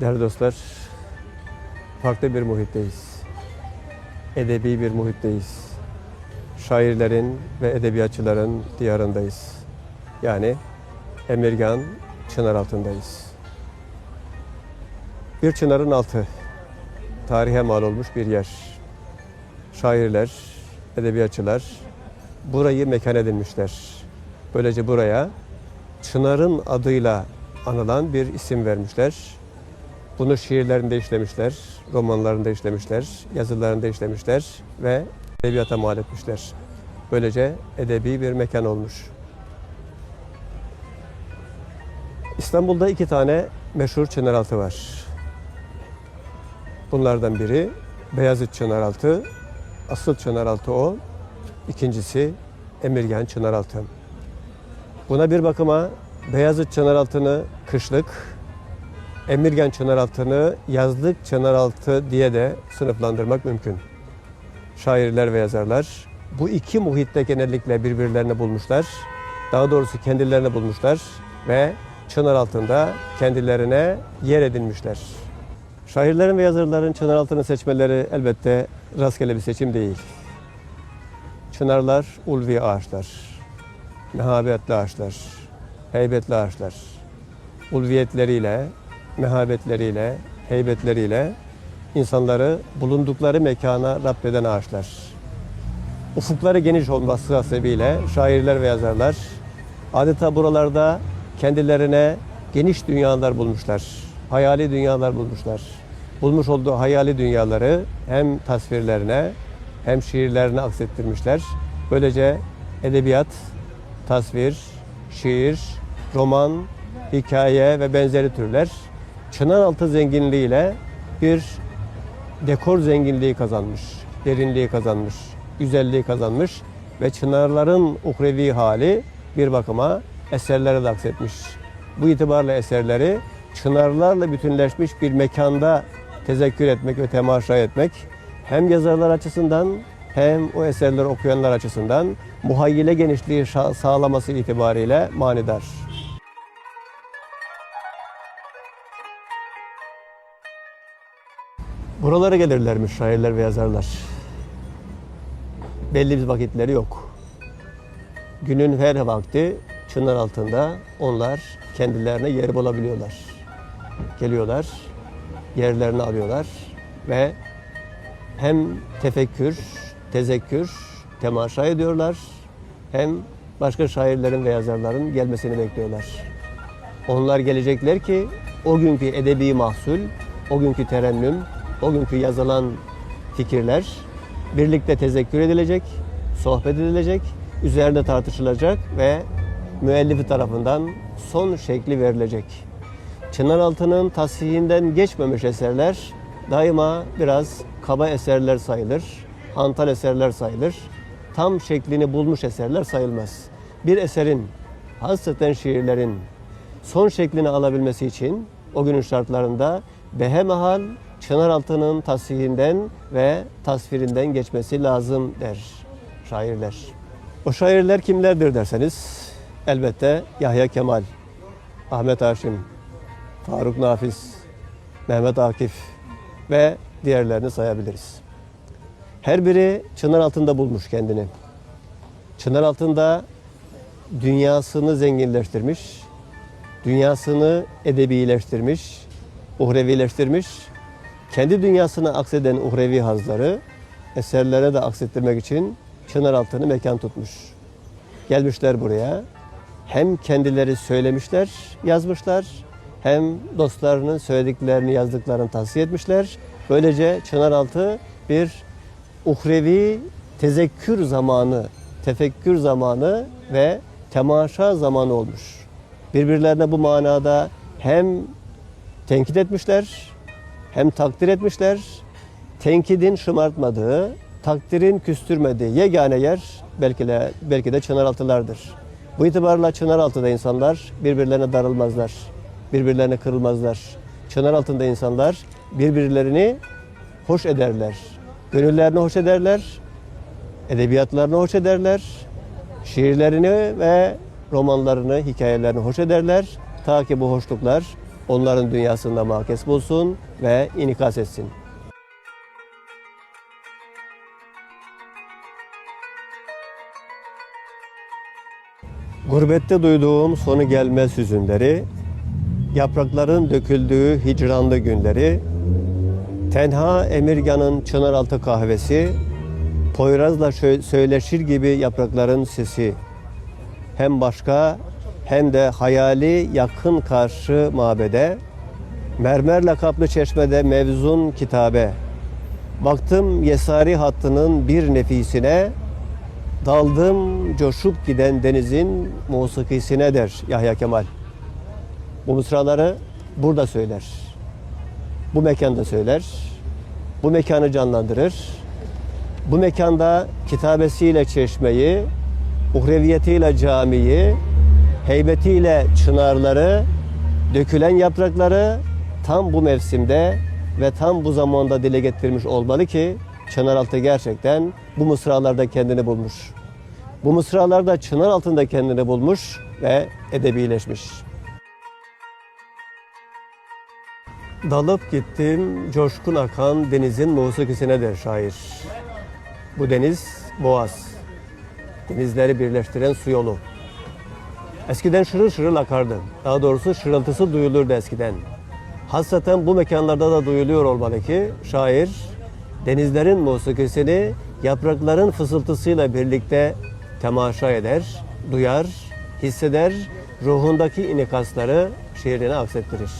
Değerli dostlar, farklı bir muhitteyiz. Edebi bir muhitteyiz. Şairlerin ve edebiyatçıların diyarındayız. Yani Emirgan çınar altındayız. Bir çınarın altı, tarihe mal olmuş bir yer. Şairler, edebiyatçılar burayı mekan edinmişler. Böylece buraya Çınar'ın adıyla anılan bir isim vermişler. Bunu şiirlerinde işlemişler, romanlarında işlemişler, yazılarında işlemişler ve edebiyata mal etmişler. Böylece edebi bir mekan olmuş. İstanbul'da iki tane meşhur Çınaraltı var. Bunlardan biri Beyazıt Çınaraltı, asıl Çınaraltı o. İkincisi Emirgan Çınaraltı. Buna bir bakıma Beyazıt Çınaraltı'nı kışlık, Emirgan Çınaraltı'nı yazlık Çınaraltı diye de sınıflandırmak mümkün. Şairler ve yazarlar bu iki muhitte genellikle birbirlerini bulmuşlar. Daha doğrusu kendilerini bulmuşlar ve çınar altında kendilerine yer edinmişler. Şairlerin ve yazarların çınar altını seçmeleri elbette rastgele bir seçim değil. Çınarlar ulvi ağaçlar, mehabetli ağaçlar, heybetli ağaçlar. Ulviyetleriyle, mehabetleriyle, heybetleriyle insanları bulundukları mekana rabbeden ağaçlar. Ufukları geniş olması hasebiyle şairler ve yazarlar adeta buralarda kendilerine geniş dünyalar bulmuşlar. Hayali dünyalar bulmuşlar. Bulmuş olduğu hayali dünyaları hem tasvirlerine hem şiirlerine aksettirmişler. Böylece edebiyat, tasvir, şiir, roman, hikaye ve benzeri türler Çınaraltı zenginliğiyle bir dekor zenginliği kazanmış, derinliği kazanmış, güzelliği kazanmış ve çınarların uhrevi hali bir bakıma eserlere de aksetmiş. Bu itibarla eserleri çınarlarla bütünleşmiş bir mekanda tezekkür etmek ve temaşa etmek hem yazarlar açısından hem o eserleri okuyanlar açısından muhayyile genişliği sağlaması itibariyle manidar. Buralara gelirlermiş şairler ve yazarlar. Belli bir vakitleri yok. Günün her vakti çınar altında onlar kendilerine yer bulabiliyorlar. Geliyorlar, yerlerini alıyorlar ve hem tefekkür, tezekkür, temaşa ediyorlar hem başka şairlerin ve yazarların gelmesini bekliyorlar. Onlar gelecekler ki o günkü edebi mahsul, o günkü terennüm, o günkü yazılan fikirler birlikte tezekkür edilecek, sohbet edilecek, üzerinde tartışılacak ve müellifi tarafından son şekli verilecek. Çınaraltı'nın tasfihinden geçmemiş eserler daima biraz kaba eserler sayılır, hantal eserler sayılır. Tam şeklini bulmuş eserler sayılmaz. Bir eserin, hasreten şiirlerin son şeklini alabilmesi için o günün şartlarında behemahal Çınaraltı'nın tasfihinden ve tasvirinden geçmesi lazım der şairler. O şairler kimlerdir derseniz elbette Yahya Kemal, Ahmet Haşim, Faruk Nafiz, Mehmet Akif ve diğerlerini sayabiliriz. Her biri çınar altında bulmuş kendini. Çınar altında dünyasını zenginleştirmiş, dünyasını edebileştirmiş, uhrevileştirmiş, kendi dünyasına akseden uhrevi hazları eserlere de aksettirmek için çınar altını mekan tutmuş. Gelmişler buraya. Hem kendileri söylemişler, yazmışlar, hem dostlarının söylediklerini, yazdıklarını tavsiye etmişler. Böylece Çınaraltı bir uhrevi tezekkür zamanı, tefekkür zamanı ve temaşa zamanı olmuş. Birbirlerine bu manada hem tenkit etmişler, hem takdir etmişler. Tenkidin şımartmadığı, takdirin küstürmediği yegane yer belki de, belki de Çınaraltılardır. Bu itibarla Çınaraltı'da insanlar birbirlerine darılmazlar, birbirlerine kırılmazlar. Çınaraltı'nda insanlar birbirlerini hoş ederler, gönüllerini hoş ederler, edebiyatlarını hoş ederler, şiirlerini ve romanlarını, hikayelerini hoş ederler. Ta ki bu hoşluklar onların dünyasında mahkes bulsun ve inikas etsin. Gurbette duyduğum sonu gelmez hüzünleri, yaprakların döküldüğü hicranlı günleri, tenha Emirgan'ın çınaraltı kahvesi, Poyraz'la söyleşir gibi yaprakların sesi, hem başka hem de hayali yakın karşı mabede, mermerle kaplı çeşmede mevzun kitabe, baktım Yesari hattının bir nefisine, Daldım coşup giden denizin musikisine der Yahya Kemal. Bu mısraları burada söyler. Bu mekanda söyler. Bu mekanı canlandırır. Bu mekanda kitabesiyle çeşmeyi, uhreviyetiyle camiyi, heybetiyle çınarları, dökülen yaprakları tam bu mevsimde ve tam bu zamanda dile getirmiş olmalı ki Çınaraltı gerçekten bu mısralarda kendini bulmuş. Bu mısralarda çınar altında kendini bulmuş ve edebileşmiş. Dalıp gittim coşkun akan denizin musikisine der şair. Bu deniz boğaz. Denizleri birleştiren su yolu. Eskiden şırıl şırıl akardı. Daha doğrusu şırıltısı duyulurdu eskiden. Hasreten bu mekanlarda da duyuluyor olmalı ki şair denizlerin musikisini yaprakların fısıltısıyla birlikte temaşa eder, duyar, hisseder, ruhundaki inikasları şiirine aksettirir.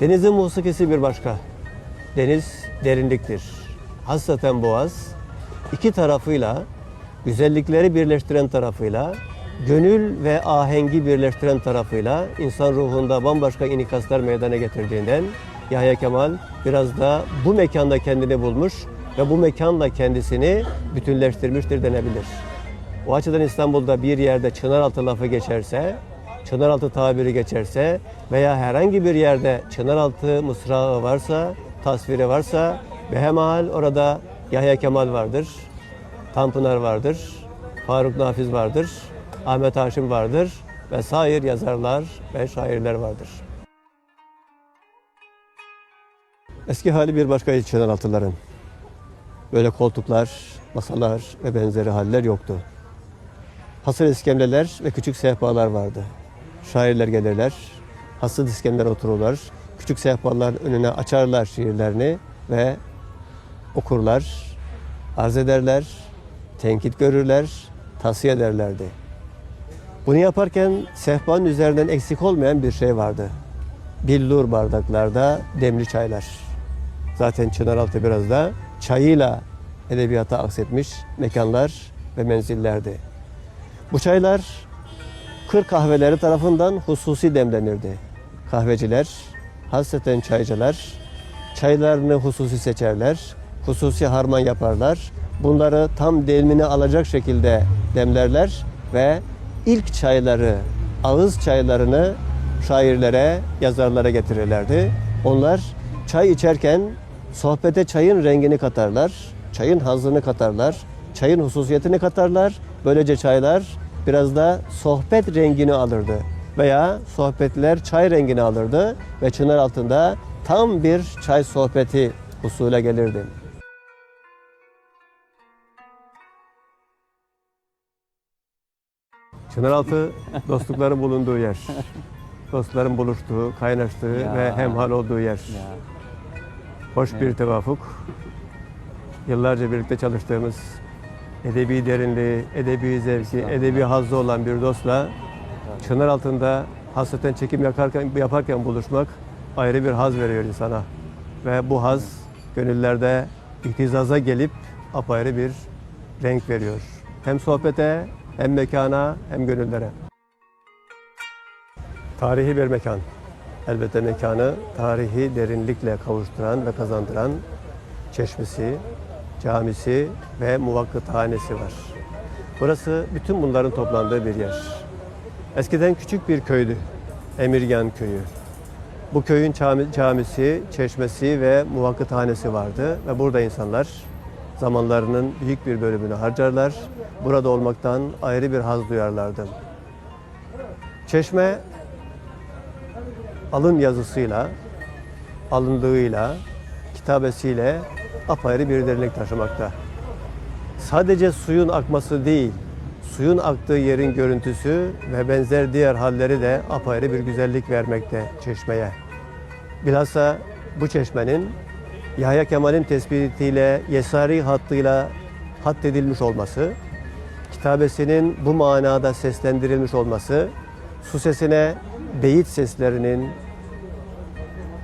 Denizin musikisi bir başka. Deniz derinliktir. Hasreten boğaz iki tarafıyla, güzellikleri birleştiren tarafıyla, gönül ve ahengi birleştiren tarafıyla insan ruhunda bambaşka inikaslar meydana getirdiğinden Yahya Kemal biraz da bu mekanda kendini bulmuş ve bu mekanla kendisini bütünleştirmiştir denebilir. O açıdan İstanbul'da bir yerde Çınaraltı lafı geçerse, Çınaraltı tabiri geçerse veya herhangi bir yerde Çınaraltı mısrağı varsa, tasviri varsa behemahal orada Yahya Kemal vardır, Tanpınar vardır, Faruk Nafiz vardır, Ahmet Haşim vardır ve sair yazarlar ve şairler vardır. Eski hali bir başka Çınaraltıların. Böyle koltuklar, masalar ve benzeri haller yoktu. Hasır iskemleler ve küçük sehpalar vardı. Şairler gelirler, hasır iskemlere otururlar. Küçük sehpaların önüne açarlar şiirlerini ve okurlar, arz ederler, tenkit görürler, tavsiye ederlerdi. Bunu yaparken sehpanın üzerinden eksik olmayan bir şey vardı. Billur bardaklarda demli çaylar. Zaten Çınaraltı biraz da çayıyla edebiyata aksetmiş mekanlar ve menzillerdi. Bu çaylar kır kahveleri tarafından hususi demlenirdi. Kahveciler, hasreten çaycılar, çaylarını hususi seçerler, hususi harman yaparlar. Bunları tam demini alacak şekilde demlerler ve ilk çayları, ağız çaylarını şairlere, yazarlara getirirlerdi. Onlar çay içerken sohbete çayın rengini katarlar, çayın hazını katarlar, çayın hususiyetini katarlar. Böylece çaylar biraz da sohbet rengini alırdı veya sohbetler çay rengini alırdı ve çınar altında tam bir çay sohbeti usule gelirdi. Çınaraltı dostlukların bulunduğu yer. Dostların buluştuğu, kaynaştığı Ya. ve hemhal olduğu yer. Ya. Hoş bir tevafuk. Yıllarca birlikte çalıştığımız edebi derinliği, edebi zevki, edebi hazzı olan bir dostla çınar altında hasreten çekim yaparken, yaparken buluşmak ayrı bir haz veriyor insana. Ve bu haz gönüllerde iktizaza gelip apayrı bir renk veriyor. Hem sohbete, hem mekana, hem gönüllere. Tarihi bir mekan. Elbette mekanı tarihi derinlikle kavuşturan ve kazandıran çeşmesi, camisi ve muvakkıthanesi var. Burası bütün bunların toplandığı bir yer. Eskiden küçük bir köydü. Emirgan köyü. Bu köyün cami- camisi, çeşmesi ve muvakkıthanesi vardı ve burada insanlar zamanlarının büyük bir bölümünü harcarlar. Burada olmaktan ayrı bir haz duyarlardı. Çeşme alın yazısıyla, alınlığıyla, kitabesiyle apayrı bir derinlik taşımakta. Sadece suyun akması değil, suyun aktığı yerin görüntüsü ve benzer diğer halleri de apayrı bir güzellik vermekte çeşmeye. Bilhassa bu çeşmenin Yahya Kemal'in tespitiyle, Yesari hattıyla haddedilmiş olması, kitabesinin bu manada seslendirilmiş olması, su sesine beyit seslerinin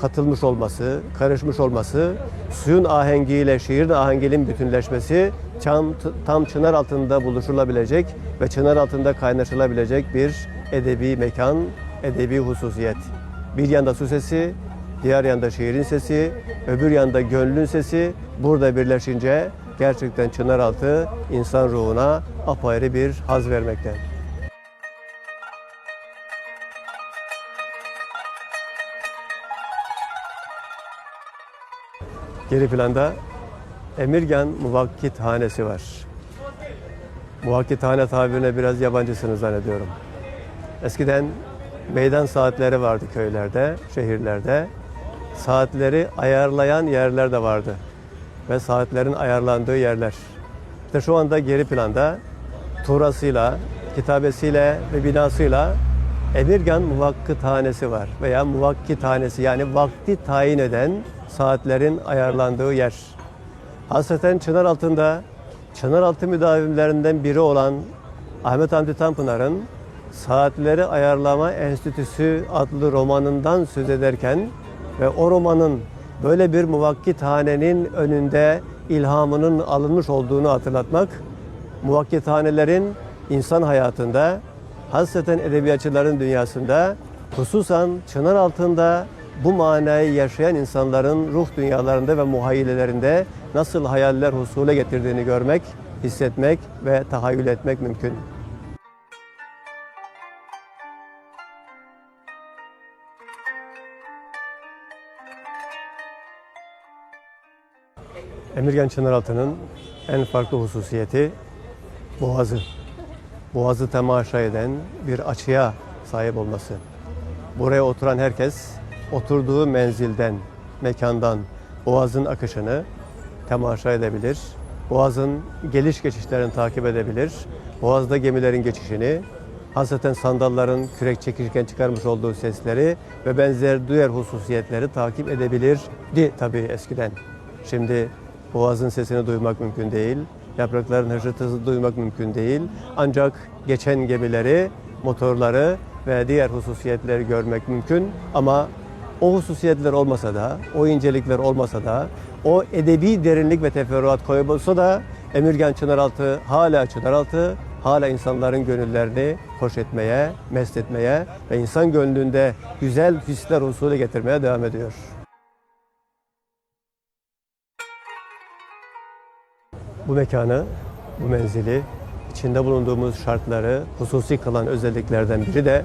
katılmış olması, karışmış olması, suyun ahengiyle şiirin ahenginin bütünleşmesi tam, tam çınar altında buluşulabilecek ve çınar altında kaynaşılabilecek bir edebi mekan, edebi hususiyet. Bir yanda su sesi, diğer yanda şiirin sesi, öbür yanda gönlün sesi burada birleşince gerçekten çınar altı insan ruhuna apayrı bir haz vermekte. Geri planda Emirgan Muvakkit Hanesi var. Muvakkit Hane tabirine biraz yabancısınız zannediyorum. Eskiden meydan saatleri vardı köylerde, şehirlerde. Saatleri ayarlayan yerler de vardı. Ve saatlerin ayarlandığı yerler. İşte şu anda geri planda turasıyla, kitabesiyle ve binasıyla Emirgan Muvakkit Hanesi var veya Muvakkit Hanesi yani vakti tayin eden saatlerin ayarlandığı yer. Hasreten çınar altında Çınaraltı müdavimlerinden biri olan Ahmet Hamdi Tanpınar'ın Saatleri Ayarlama Enstitüsü adlı romanından söz ederken ve o romanın böyle bir muvakkithanenin önünde ilhamının alınmış olduğunu hatırlatmak, muvakkithanelerin insan hayatında, hasreten edebiyatçıların dünyasında, hususan çınar altında bu manayı yaşayan insanların ruh dünyalarında ve muhayyilelerinde nasıl hayaller husule getirdiğini görmek, hissetmek ve tahayyül etmek mümkün. Emirgan Çınaraltı'nın en farklı hususiyeti boğazı. Boğazı temaşa eden bir açıya sahip olması. Buraya oturan herkes oturduğu menzilden, mekandan boğazın akışını temaşa edebilir. Boğazın geliş geçişlerini takip edebilir. Boğazda gemilerin geçişini, hasreten sandalların kürek çekirken çıkarmış olduğu sesleri ve benzer diğer hususiyetleri takip edebilirdi tabii eskiden. Şimdi boğazın sesini duymak mümkün değil. Yaprakların hışırtısını duymak mümkün değil. Ancak geçen gemileri, motorları ve diğer hususiyetleri görmek mümkün. Ama o hususiyetler olmasa da, o incelikler olmasa da, o edebi derinlik ve teferruat koyulsa da Emirgan Çınaraltı hala Çınaraltı, hala insanların gönüllerini hoş etmeye, mest etmeye ve insan gönlünde güzel hisler usulü getirmeye devam ediyor. Bu mekanı, bu menzili, içinde bulunduğumuz şartları hususi kılan özelliklerden biri de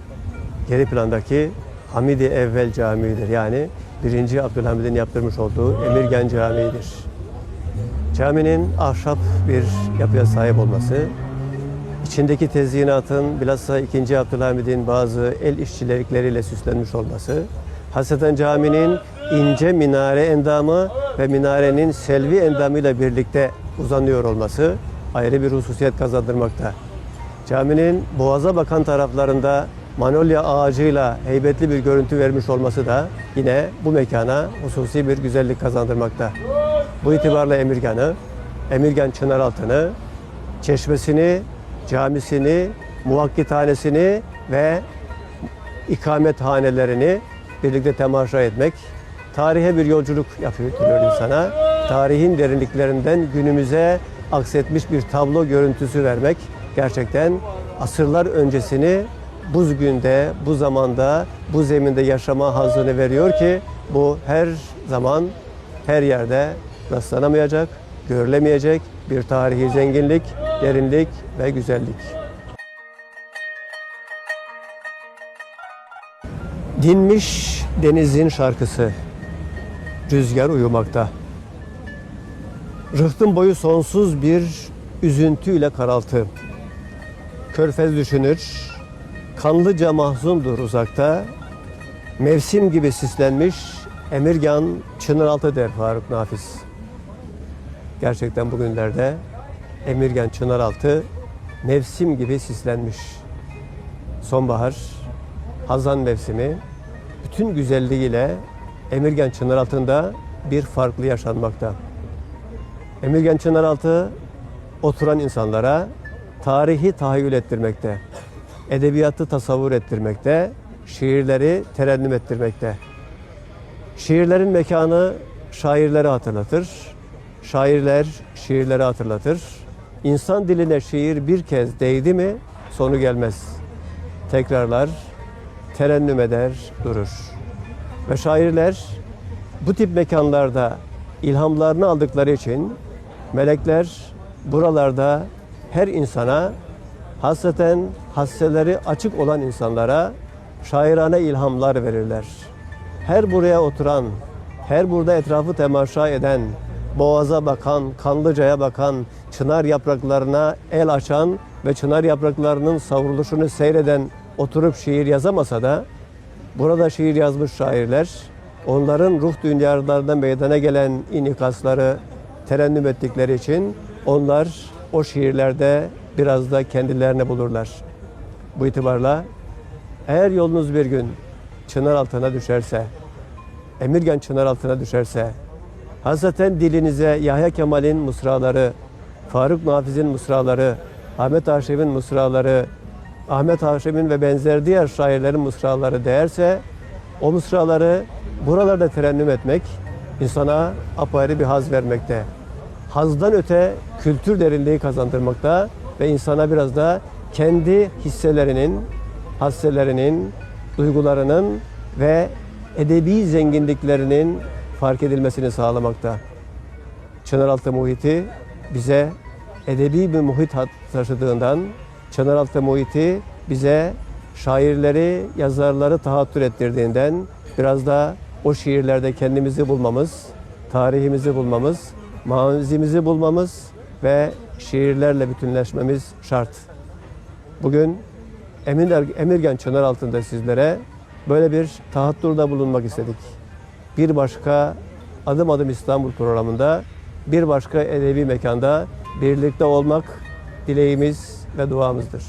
geri plandaki Hamidi Evvel Camii'dir. Yani 1. Abdülhamid'in yaptırmış olduğu Emirgan Camii'dir. Caminin ahşap bir yapıya sahip olması, içindeki tezyinatın bilhassa 2. Abdülhamid'in bazı el işçilikleriyle süslenmiş olması, Hasreten Camii'nin ince minare endamı ve minarenin selvi endamıyla birlikte uzanıyor olması ayrı bir hususiyet kazandırmakta. Caminin boğaza bakan taraflarında manolya ağacıyla heybetli bir görüntü vermiş olması da yine bu mekana hususi bir güzellik kazandırmakta. Bu itibarla Emirgan'ı, Emirgan Çınaraltı'nı, çeşmesini, camisini, muvakkithanesini ve ikamethanelerini birlikte temaşa etmek, tarihe bir yolculuk yapıyor insana. Tarihin derinliklerinden günümüze aksetmiş bir tablo görüntüsü vermek gerçekten asırlar öncesini bu günde, bu zamanda, bu zeminde yaşama hazını veriyor ki bu her zaman, her yerde rastlanamayacak, görülemeyecek bir tarihi zenginlik, derinlik ve güzellik. Dinmiş denizin şarkısı, rüzgar uyumakta. Rıhtın boyu sonsuz bir üzüntüyle karaltı. Körfez düşünür, kanlıca mahzundur uzakta. Mevsim gibi sislenmiş Emirgan Çınaraltı der Faruk Nafiz. Gerçekten bugünlerde Emirgan Çınaraltı mevsim gibi sislenmiş. Sonbahar, Hazan mevsimi bütün güzelliğiyle Emirgan Çınaraltı'nda bir farklı yaşanmakta. Emirgan Çınaraltı oturan insanlara tarihi tahayyül ettirmekte, edebiyatı tasavvur ettirmekte, şiirleri terennüm ettirmekte. Şiirlerin mekanı şairleri hatırlatır. Şairler şiirleri hatırlatır. İnsan diline şiir bir kez değdi mi sonu gelmez. Tekrarlar, terennüm eder, durur. Ve şairler bu tip mekanlarda ilhamlarını aldıkları için melekler buralarda her insana hasreten hasseleri açık olan insanlara şairane ilhamlar verirler. Her buraya oturan, her burada etrafı temaşa eden, boğaza bakan, kanlıcaya bakan, çınar yapraklarına el açan ve çınar yapraklarının savruluşunu seyreden oturup şiir yazamasa da burada şiir yazmış şairler onların ruh dünyalarında meydana gelen inikasları terennüm ettikleri için onlar o şiirlerde biraz da kendilerini bulurlar. Bu itibarla eğer yolunuz bir gün çınar altına düşerse, Emirgan çınar altına düşerse, Hazreten dilinize Yahya Kemal'in mısraları, Faruk Nafiz'in mısraları, Ahmet Haşim'in mısraları, Ahmet Haşim'in ve benzer diğer şairlerin mısraları değerse, o mısraları buralarda terennüm etmek insana apayrı bir haz vermekte. Hazdan öte kültür derinliği kazandırmakta ve insana biraz da kendi hisselerinin, hasselerinin, duygularının ve edebi zenginliklerinin fark edilmesini sağlamakta. Çınaraltı muhiti bize edebi bir muhit taşıdığından Çınaraltı muhiti bize şairleri, yazarları tahattür ettirdiğinden biraz da o şiirlerde kendimizi bulmamız, tarihimizi bulmamız, mazimizi bulmamız ve şiirlerle bütünleşmemiz şart. Bugün Emir, Emirgan Çınar altında sizlere böyle bir tahattürde bulunmak istedik. Bir başka Adım Adım İstanbul programında bir başka edebi mekanda birlikte olmak dileğimiz ve duamızdır.